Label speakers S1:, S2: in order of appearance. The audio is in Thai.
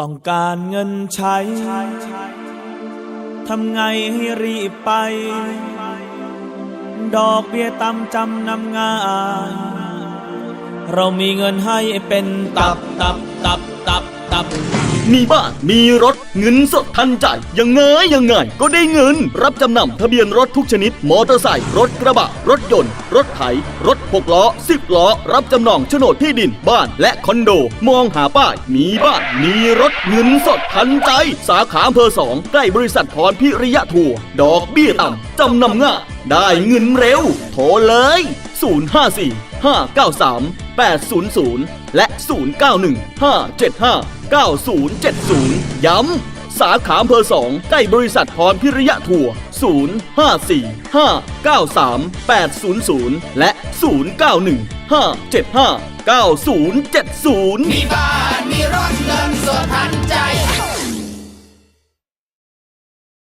S1: ต้องการเงินใช้ ทำไงให้รีบไป ดอกเบี้ยต่ำจำนำง่ายเรามีเงินให้เป็นตับตับตับตับตับ
S2: มีบ้าน มีรถ เงินสดทันใจายยังไงยังไง ก็ได้เงิน รับจำนำทะเบียนรถทุกชนิด มอเตอร์ไซค์ รถกระบะ รถยนต์ รถไถ รถหกล้อสิบล้อ รับจำนองโฉนดที่ดิน บ้านและคอนโด มองหาป้าย มีบ้าน มีรถ เงินสดทันใจ สาขาอำเภอสองใกล้บริษัทพรพิริยะทัวร์ ดอกเบี้ยต่ำ จำนำง่าย ได้เงินเร็ว โทรเลย 054 593 800 และ 091 575 9070 ย้ำสาขาอำเภอสองใกล้บริษัทพรพิริยะทัวร์054 593 800 และ 091 575 9070